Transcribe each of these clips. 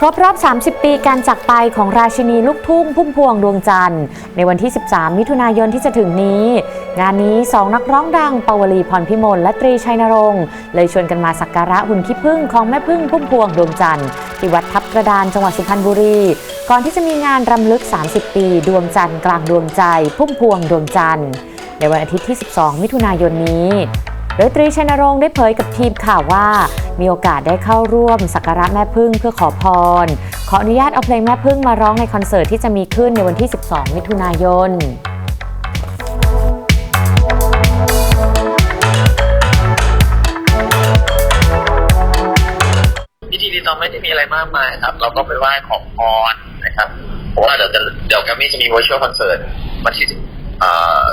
ครบรอบ 30 ปีการจากไปของราชินีลูกทุ่งพุ่มพวงดวงจันทร์ ในวันที่ 13 มิถุนายนที่จะถึงนี้ งานนี้2นักร้องดังปวลีพรพิมลและตรีชัยนรงค์เลยชวนกันมาสักการะหุ่นขี้ผึ้งของแม่พึ่งพุ่มพวงดวงจันทร์ที่วัดทับกระดานจังหวัดสุพรรณบุรี ก่อนที่จะมีงานรำลึก 30 ปี ดวงจันทร์กลางดวงใจ พุ่มพวงดวงจันทร์ในวันอาทิตย์ที่ 12 มิถุนายนนี้ โดยตรีชัยนรงค์ได้เผยกับทีมข่าวว่า มีโอกาสได้เข้าร่วมสักการะแม่พึ่งเพื่อขอพร ขออนุญาตเอาเพลงแม่พึ่งมาร้องในคอนเสิร์ตที่จะมีขึ้นในวันที่ 12 มิถุนายนพิธีนี้เราไม่ได้มีอะไรมากมายครับ เราก็ไปไหว้ขอพรนะครับเพราะว่าเดี๋ยวจะเดี๋ยวแกรมมี่จะมี virtual concert วันที่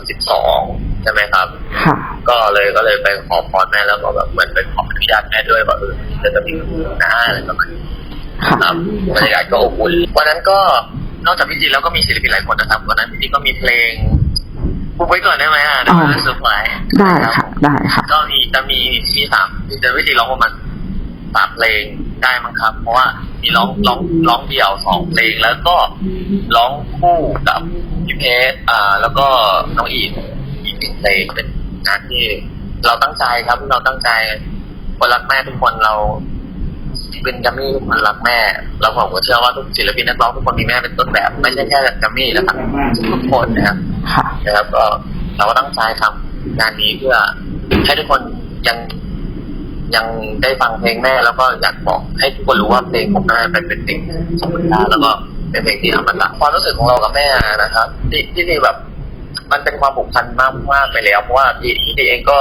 สิบสองใช่ไหมครับ ค่ะ ก็เลยก็เลยไปขอพรแม่แล้วก็แบบเหมือนไปขออนุญาตแม่ด้วยว่าเออจะจะมีหน้าอะไรประมาณนี้ค่ะครับบรรยากาศก็อบอุ่นวันนั้นก็นอกจากพิธีแล้วก็มีศิลปินหลายคนนะครับวันนั้นพิธีก็มีเพลงปุ๊บไว้ก่อนได้ไหมอะเดี๋ยวมันเซอร์ไพรส์ได้รับค่ะได้ค่ะก็มีจะมีมีสามจะวิธีร้องประมาณสามเพลงได้มั้งครับ เพราะว่ามีร้องร้องร้องเดี่ยวสองเพลงแล้วก็ร้องคู่กับพี่เพชรอ่า แล้วก็น้องอีกอีกหนึ่งเพลงเป็น งานที่เราตั้งใจครับเราตั้งใจคนรักแม่ทุกคนเราเป็นกัมมี่ทุกคนรักแม่แล้วผมก็เชื่อว่าทุกศิลปินนักร้องทุกคนมีแม่เป็นต้นแบบ ไม่ใช่แค่กัมมี่นะครับทุกคนนะครับนะครับก็เราก็ตั้งใจทำงานนี้เพื่อให้ทุกคนยังยังได้ฟังเพลงแม่แล้วก็อยากบอกให้ทุกคนรู้ว่าเพลงของแม่เป็นเป็นเพลงสมบูรณ์แล้วก็เป็นเพลงที่อมตะความรู้สึกของเรากับแม่นะครับ ที่ที่ที่แบบ มันเป็นความผูกพันมากมากไปแล้วเพราะว่าที่ที่เองก็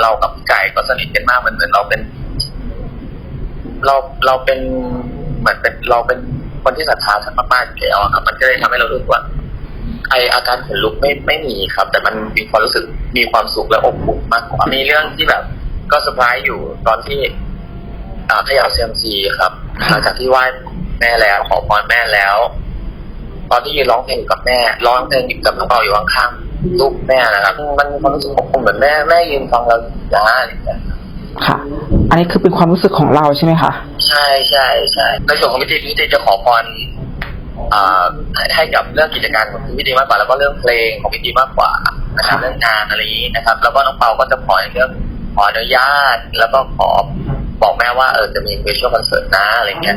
เรากับพี่ไก่ก็สนิทกันมากเหมือนเหมือนเราเป็น เราเราเป็นเหมือนเป็นเราเป็นคนที่ศรัทธาท่านมากๆอยู่แล้วอะครับ มันก็เลยทำให้เรารู้สึกว่าไออาการขนลุกไม่ไม่มีครับ แต่มันมีความรู้สึกมีความสุขและอบอุ่นมากกว่ามีเรื่องที่แบบก็เซอร์ไพรส์อยู่ตอนที่อ่าขย่าเซียมซีครับหลังจากที่ไหว้แม่แล้วขอพรแม่แล้ว ตอนที่ยืนร้องเพลงอยู่กับแม่ร้องเพลงอยู่กับน้องเปาอยู่ข้างๆลูกแม่นะครับ มันมีความรู้สึกอบอุ่นเหมือนแม่แม่ยืนฟังเราอยู่นะอะไรอย่างเงี้ยค่ะ อันนี้คือเป็นความรู้สึกของเราใช่ไหมคะ ใช่ใช่ใช่ในส่วนของพิธีพิธีจะขอพรอ่าให้ให้กับเรื่องกิจการของพิธีมากกว่าแล้วก็เรื่องเพลงของพิธีมากกว่านะครับเรื่องงานอะไรอย่างนี้นะครับ แล้วก็น้องเปาก็จะขอในเรื่องขออนุญาตแล้วก็ขอบอกแม่ว่าเออจะมีวิชวลคอนเสิร์ตนะอะไรอย่างเงี้ย